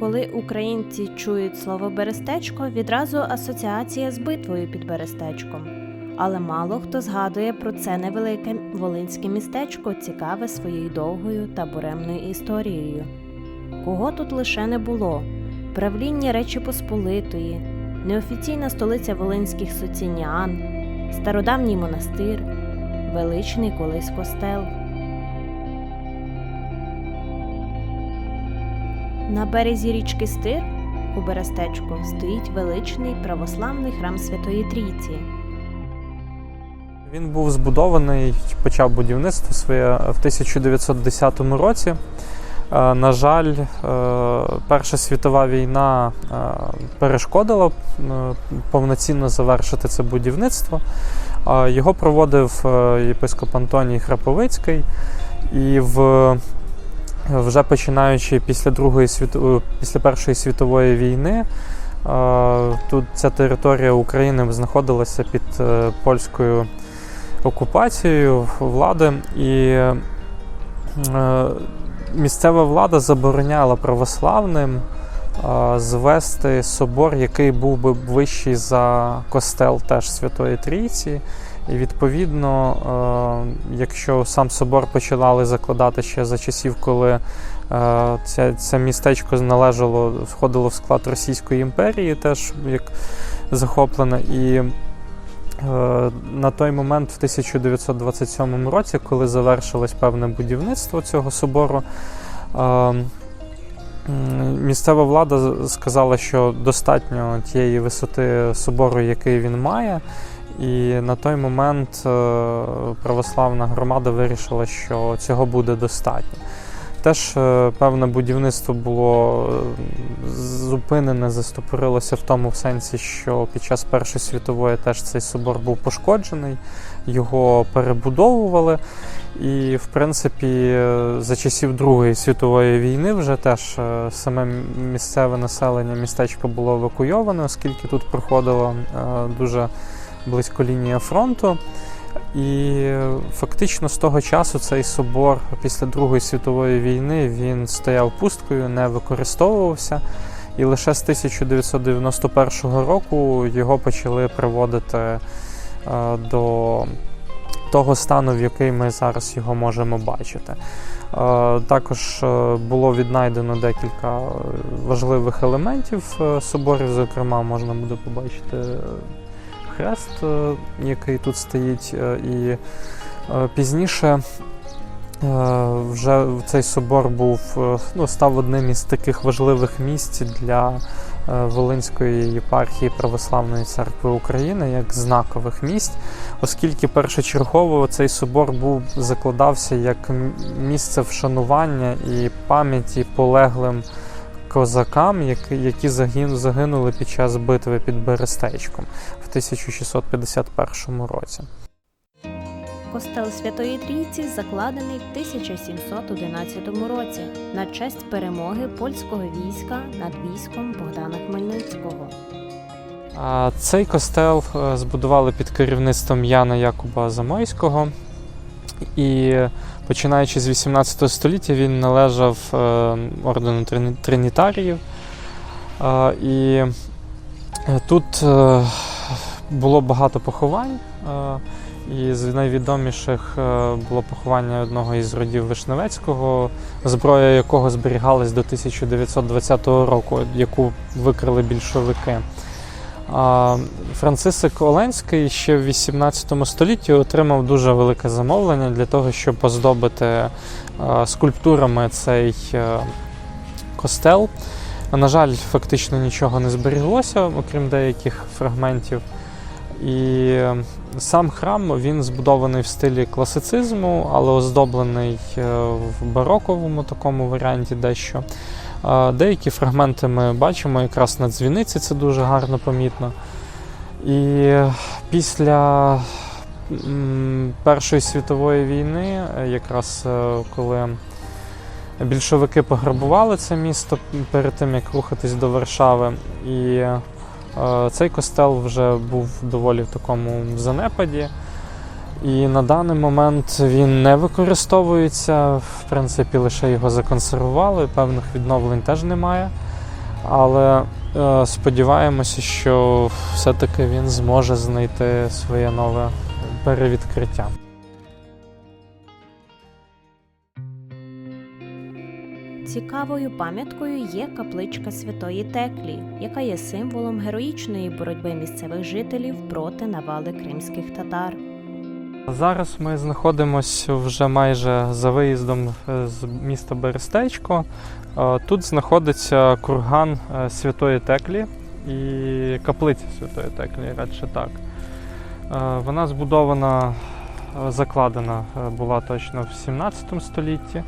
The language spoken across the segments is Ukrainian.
Коли українці чують слово Берестечко, відразу асоціація з битвою під Берестечком. Але мало хто згадує про це невелике волинське містечко, цікаве своєю довгою та буремною історією. Кого тут лише не було: правління Речі Посполитої, неофіційна столиця волинських соцінян, стародавній монастир, величний колись костел. На березі річки Стир у Берестечку стоїть величний православний храм Святої Трійці. Він був збудований, почав будівництво своє в 1910 році. Е, На жаль, е, Перша світова війна е, перешкодила повноцінно завершити це будівництво. Його проводив єпископ Антоній Храповицький, і в вже починаючи після Другої світу... після Першої світової війни, е, тут ця територія України знаходилася під е, польською окупацією влади, і е, місцева влада забороняла православним е, звести собор, який був би вищий за костел теж Святої Трійці. І відповідно, е, якщо сам собор починали закладати ще за часів, коли це, це містечко належало, входило в склад Російської імперії, теж як захоплене. І е, на той момент, в 1927 році, коли завершилось певне будівництво цього собору, е, місцева влада сказала, що достатньо тієї висоти собору, який він має. І на той момент е, православна громада вирішила, що цього буде достатньо. Теж е, певне будівництво було е, зупинене, застопорилося в тому сенсі, що під час Першої світової теж цей собор був пошкоджений, його перебудовували. І, в принципі, за часів Другої світової війни вже теж саме місцеве населення містечка було евакуйоване, оскільки тут проходила дуже близько лінія фронту. І фактично з того часу цей собор після Другої світової війни він стояв пусткою, не використовувався. І лише з 1991 року його почали приводити е, до того стану, в який ми зараз його можемо бачити. Е, Також е, було віднайдено декілька важливих елементів соборів. Зокрема, можна буде побачити хрест, е, який тут стоїть, е, і е, пізніше вже цей собор був ну, став одним із таких важливих місць для Волинської єпархії Православної церкви України як знакових місць, оскільки першочергово цей собор був закладався як місце вшанування і пам'яті полеглим козакам, які загинули під час битви під Берестечком в 1651 році. Костел Святої Трійці закладений в 1711 році на честь перемоги польського війська над військом Богдана Хмельницького. Цей костел е, збудували під керівництвом Яна Якуба Замойського. І починаючи з 18 століття він належав е, ордену тринітаріїв. І е, тут було багато поховань. е, І з найвідоміших е, було поховання одного із родів Вишневецького, зброя якого зберігалась до 1920 року, яку викрили більшовики. Францисик Оленський ще в 18 столітті отримав дуже велике замовлення для того, щоб оздобити е, скульптурами цей е, костел. На жаль, фактично нічого не зберіглося, окрім деяких фрагментів. І сам храм він збудований в стилі класицизму, але оздоблений е, в бароковому такому варіанті дещо. Деякі фрагменти ми бачимо якраз на дзвіниці, це дуже гарно помітно. І після Першої світової війни, е, якраз е, коли більшовики пограбували це місто перед тим, як рухатись до Варшави, і цей костел вже був доволі в такому занепаді. І на даний момент він не використовується. В принципі, лише його законсервували, певних відновлень теж немає. Але е, сподіваємося, що все-таки він зможе знайти своє нове перевідкриття. Цікавою пам'яткою є капличка Святої Теклі, яка є символом героїчної боротьби місцевих жителів проти навали кримських татар. Зараз ми знаходимося вже майже за виїздом е, з міста Берестечко. Е, Тут знаходиться курган е, Святої Теклі і каплиця Святої Теклі, радше так. Вона збудована, закладена була точно в 17 столітті.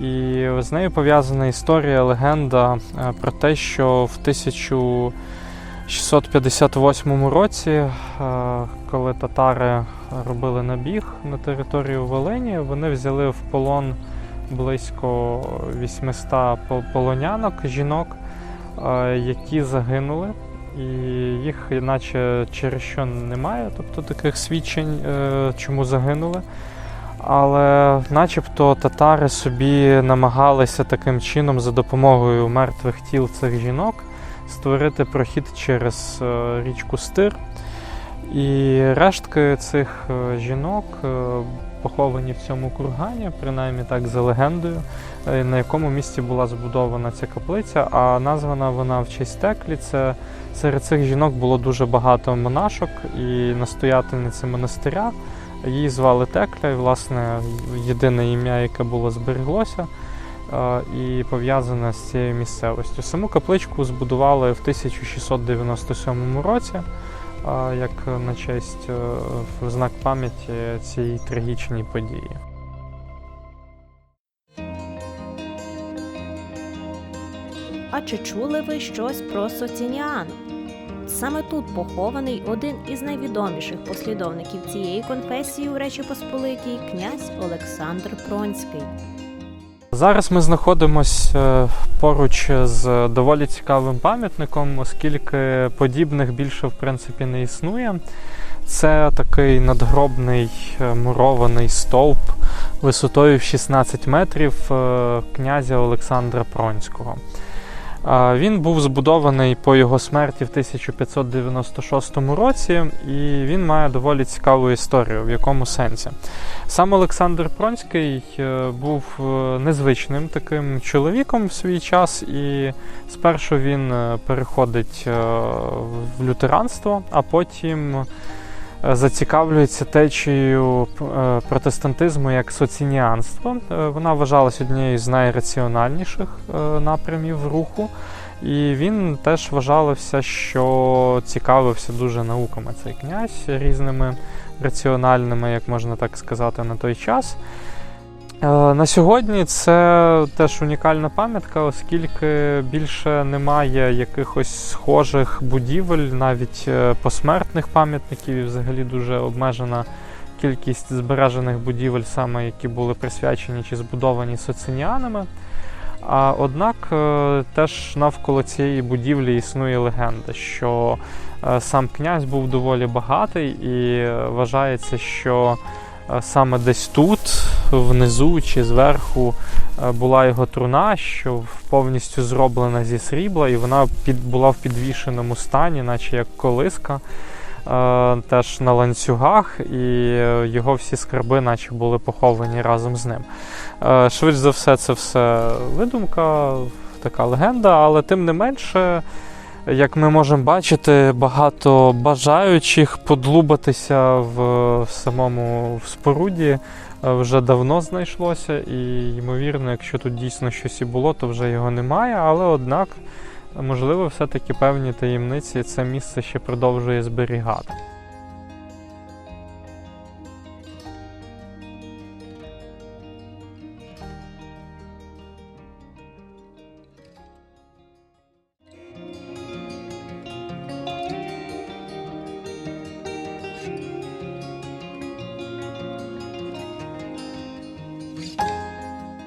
І з нею пов'язана історія, легенда е, про те, що в 1658 році, е, коли татари робили набіг на територію Волині, вони взяли в полон близько 800 полонянок, жінок, е, які загинули. І їх, наче через що немає, тобто таких свідчень, чому загинули. Але начебто татари собі намагалися таким чином за допомогою мертвих тіл цих жінок створити прохід через е, річку Стир. І рештки цих е, жінок е, поховані в цьому кургані, принаймні так за легендою, на якому місці була збудована ця каплиця, а названа вона в честь Теклі. Це серед цих жінок було дуже багато монашок і настоятельниці монастиря. Її звали Текля, і, власне, єдине ім'я, яке було збереглося е, і пов'язане з цією місцевістю. Саму капличку збудували в 1697 році, е, як на честь е, в знак пам'яті цієї трагічній події. А чи чули ви щось про Соцініан? Саме тут похований один із найвідоміших послідовників цієї конфесії у Речі Посполитій князь Олександр Пронський. Зараз ми знаходимося поруч з доволі цікавим пам'ятником, оскільки подібних більше в принципі не існує. Це такий надгробний е, мурований стовп висотою в 16 метрів е, князя Олександра Пронського. Він був збудований по його смерті в 1596 році, і він має доволі цікаву історію. В якому сенсі? Сам Олександр Пронський е, був е, незвичним таким чоловіком в свій час, і спершу він е, переходить в лютеранство, а потім зацікавлюється течією е, протестантизму як соцініанство. Е, Вона вважалась однією з найраціональніших е, напрямів руху. І він теж вважався, що цікавився дуже науками цей князь різними раціональними, як можна так сказати, на той час. Е, На сьогодні це теж унікальна пам'ятка, оскільки більше немає якихось схожих будівель, навіть е, посмертних пам'ятників, і взагалі дуже обмежена кількість збережених будівель, саме які були присвячені чи збудовані соцініанами. А однак е, теж навколо цієї будівлі існує легенда, що сам князь був доволі багатий, і вважається, що саме десь тут, внизу чи зверху, е, була його труна, що повністю зроблена зі срібла, і вона під, була в підвішеному стані, наче як колиска. е, Теж на ланцюгах, і е, його всі скарби, наче були поховані разом з ним. Швидше за все, це все видумка, така легенда, але тим не менше, як ми можемо бачити, багато бажаючих подлубатися в самому в споруді е, вже давно знайшлося, і ймовірно, якщо тут дійсно щось і було, то вже його немає. Але однак, можливо, все-таки певні таємниці це місце ще продовжує зберігати.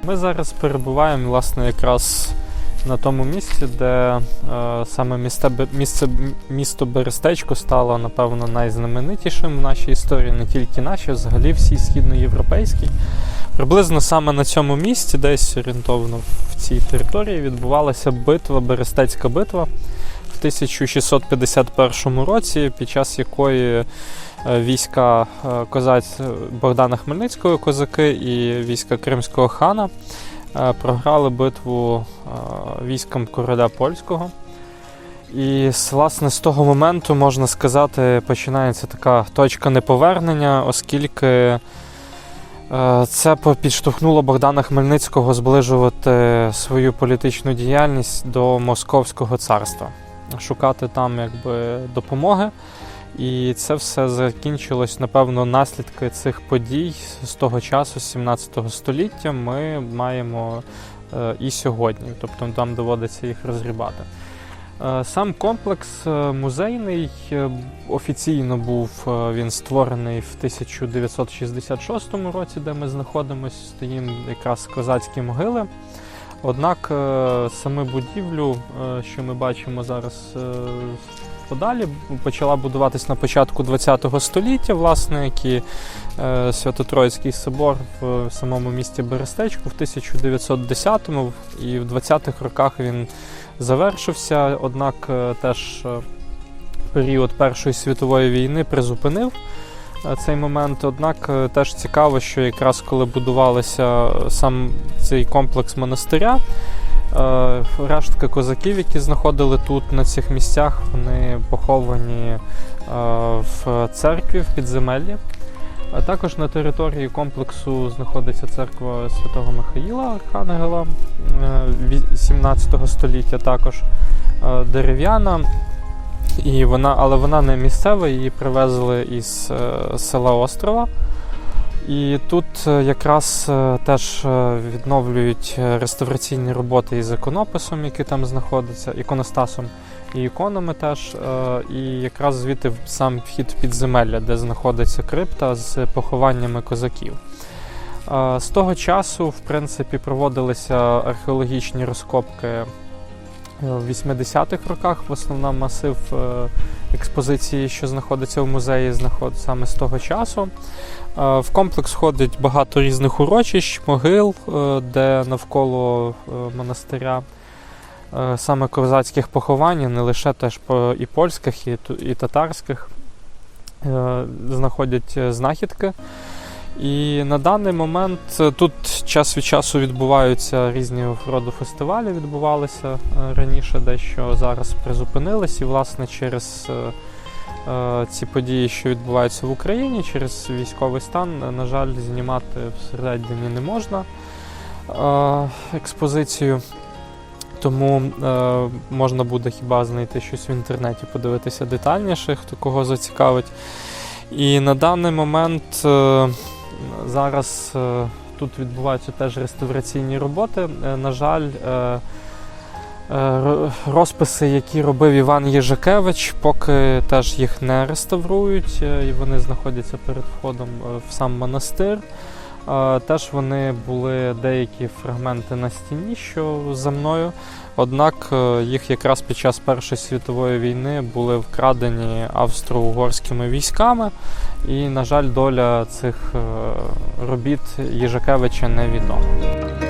Ми зараз перебуваємо, власне, якраз на тому місці, де е, саме місце, місце, місто Берестечко стало, напевно, найзнаменитішим в нашій історії, не тільки нашій, а взагалі всій східноєвропейській. Приблизно саме на цьому місці, десь орієнтовно в цій території відбувалася битва, Берестецька битва в 1651 році, під час якої війська е, козаць Богдана Хмельницького козаки і війська Кримського хана е, програли битву е, військам короля польського. І власне з того моменту можна сказати, починається така точка неповернення, оскільки е, це підштовхнуло Богдана Хмельницького зближувати свою політичну діяльність до Московського царства, шукати там якби допомоги. І це все закінчилось, напевно, наслідки цих подій з того часу, з 17 століття, ми маємо е, і сьогодні, тобто там доводиться їх розгрібати. Е, Сам комплекс е, музейний офіційно був він створений в 1966 році, де ми знаходимося, стоїмо якраз козацькі могили. Однак саме будівлю, що ми бачимо зараз подалі, почала будуватись на початку ХХ століття, власне, як і е, Свято-Троїцький собор в самому місті Берестечку в 1910-му і в 20-х роках він завершився, однак е, теж е, період Першої світової війни призупинив цей момент. Однак теж цікаво, що якраз коли будувалися сам цей комплекс монастиря, рештки козаків, які знаходили тут на цих місцях, вони поховані е, в церкві в підземеллі. А також на території комплексу знаходиться церква Святого Михаїла Архангела е, 17 століття, також е, дерев'яна. І вона, але вона не місцева, її привезли із е, села Острова. І тут е, якраз е, теж е, відновлюють реставраційні роботи із іконописом, який там знаходиться, іконостасом і іконами теж. І якраз звідти сам вхід підземелля, де знаходиться крипта з похованнями козаків. З того часу, в принципі, проводилися археологічні розкопки в 80-х роках. В основному масив е, експозиції, що знаходиться в музеї, знаход саме з того часу. Е, В комплекс входить багато різних урочищ, могил, е, де навколо е, монастиря е, саме козацьких поховань, не лише теж по і польських, і, татарських е, знаходять е, знахідки. І на даний момент е, тут час від часу відбуваються різні роду фестивалі, відбувалися е, раніше, дещо зараз призупинились. І, власне, через е, ці події, що відбуваються в Україні, через військовий стан, на жаль, знімати всередині не можна експозицію. Тому е, можна буде хіба знайти щось в інтернеті, подивитися детальніше, хто кого зацікавить. І на даний момент е, зараз е, тут відбуваються теж реставраційні роботи. Е, на жаль, е, ро- розписи, які робив Іван Єжакевич, поки теж їх не реставрують, і вони знаходяться перед входом в сам монастир. Теж вони були деякі фрагменти на стіні, що за мною. Однак е, їх якраз під час Першої світової війни були вкрадені австро-угорськими військами, і, на жаль, доля цих е, робіт Єжакевича невідома.